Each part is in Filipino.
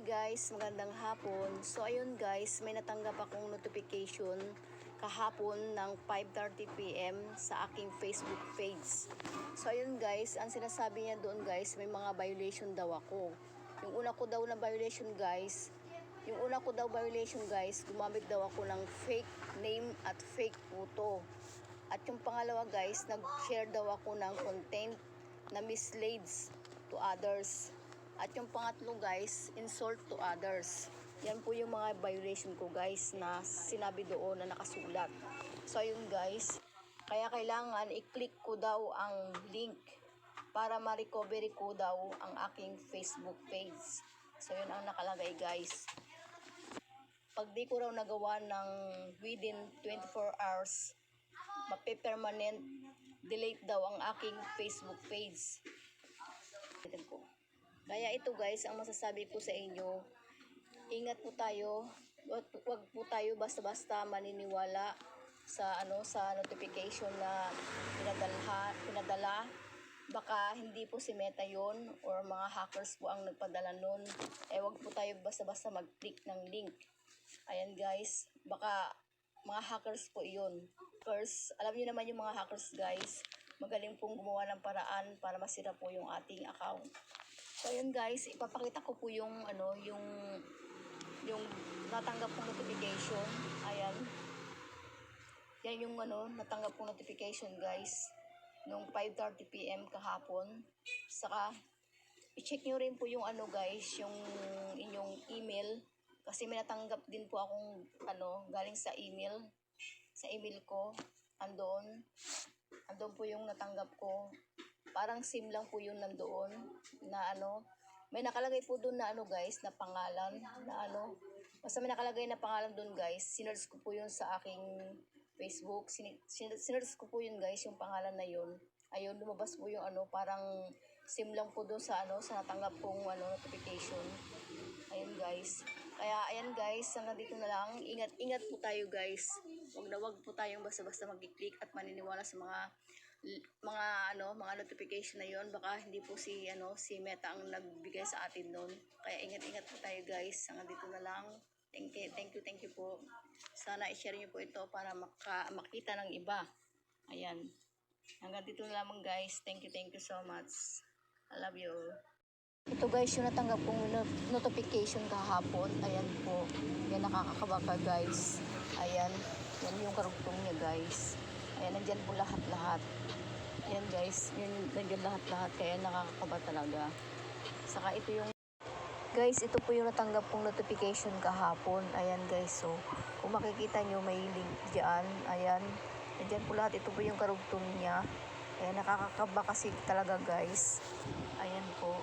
Guys, magandang hapon. So ayun guys, may natanggap akong notification kahapon ng 5.30pm sa aking Facebook page. So ayun guys, ang sinasabi niya doon guys, may mga violation daw ako. Yung una ko daw na violation guys, yung una ko daw violation guys, gumamit daw ako ng fake name at fake photo. At yung pangalawa guys, nag-share daw ako ng content na misleads to others. At yung pangatlo guys, insult to others. Yan po yung mga violation ko guys na sinabi doon na nakasulat. So ayun guys, kaya kailangan i-click ko daw ang link para ma-recovery ko daw ang aking Facebook page. So yun ang nakalagay guys. Pag di ko raw nagawa ng within 24 hours, mape-permanent delete daw ang aking Facebook page. Tignan ko. Kaya ito guys, ang masasabi ko sa inyo, ingat po tayo. Wag, po tayo basta-basta maniniwala sa ano sa notification na pinadala, pinadala. Baka hindi po si Meta yon or mga hackers po ang nagpadala nun. Eh wag po tayo basta-basta mag-click ng link. Ayan guys, baka mga hackers po iyon. First, alam niyo naman yung mga hackers guys, magaling pong gumawa ng paraan para masira po yung ating account. So yun guys, ipapakita ko po yung ano, yung yung natanggap kong notification. Ayan. Yan yung ano, natanggap kong notification guys. Nung 5.30 p.m. kahapon. Saka, i-check nyo rin po yung ano guys, yung inyong email. Kasi may natanggap din po akong ano, galing sa email. Sa email ko, andoon. Andoon po yung natanggap ko parang sim lang po yun nandoon na ano may nakalagay po doon na ano guys na pangalan na ano. Basta may nakalagay na pangalan doon guys sinerge ko po yun sa aking Facebook. Sin- sin- sinerge ko po yun guys yung pangalan na yun. Ayun lumabas po yung ano parang sim lang po doon sa ano sa natanggap kong ano notification. Ayun guys. Kaya ayan guys hanggang dito na lang. Ingat ingat po tayo guys. Wag na wag po tayong basta-basta mag-click at maniniwala sa mga mga ano mga notification na yon baka hindi po si ano si Meta ang nagbigay sa atin noon kaya ingat-ingat po tayo guys. Hanggang dito na lang. Thank you thank you thank you po. Sana i-share niyo po ito para maka, makita ng iba. Ayan. Hanggang dito na lamang guys. Thank you thank you so much. I love you. Ito guys yung natanggap kong no- notification kahapon. Ayan po. Yan nakakakabaka guys. Ayan. Yan yung karugtong niya guys ayan nandyan po lahat-lahat Ayan guys, yun nandiyan lahat-lahat kaya nakakakaba talaga. Saka ito yung Guys, ito po yung natanggap kong notification kahapon. Ayan guys, so kung makikita nyo may link dyan. Ayan, nandyan po lahat. Ito po yung karugtong niya. Ayan, nakakakaba kasi talaga guys. Ayan po.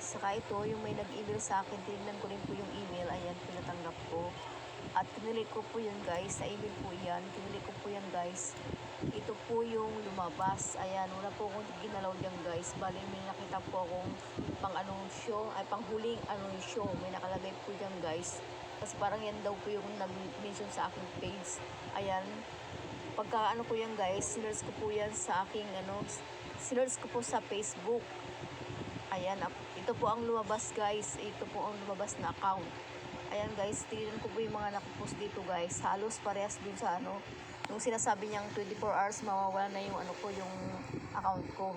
Saka ito, yung may nag-email sa akin, tinignan ko rin po yung email. Ayan, pinatanggap ko. At pinilit ko po yun guys, sa email po yan. Pinilit ko po yan guys. Ito po yung lumabas. Ayan, wala po akong ginalaw dyan guys. Bali, may nakita po akong pang anunsyo, ay pang huling anunsyo. May nakalagay po dyan guys. Kasi parang yan daw po yung nag-mention sa aking page. Ayan, pagka ano ko yan guys, sinerge ko po yan sa aking ano, sinerge ko po sa Facebook. Ayan, ito po ang lumabas guys. Ito po ang lumabas na account. Ayan guys, tingnan ko po yung mga nakapost dito guys. Halos parehas dun sa ano, yung sinasabi niyang 24 hours mawawala na yung ano ko, yung account ko.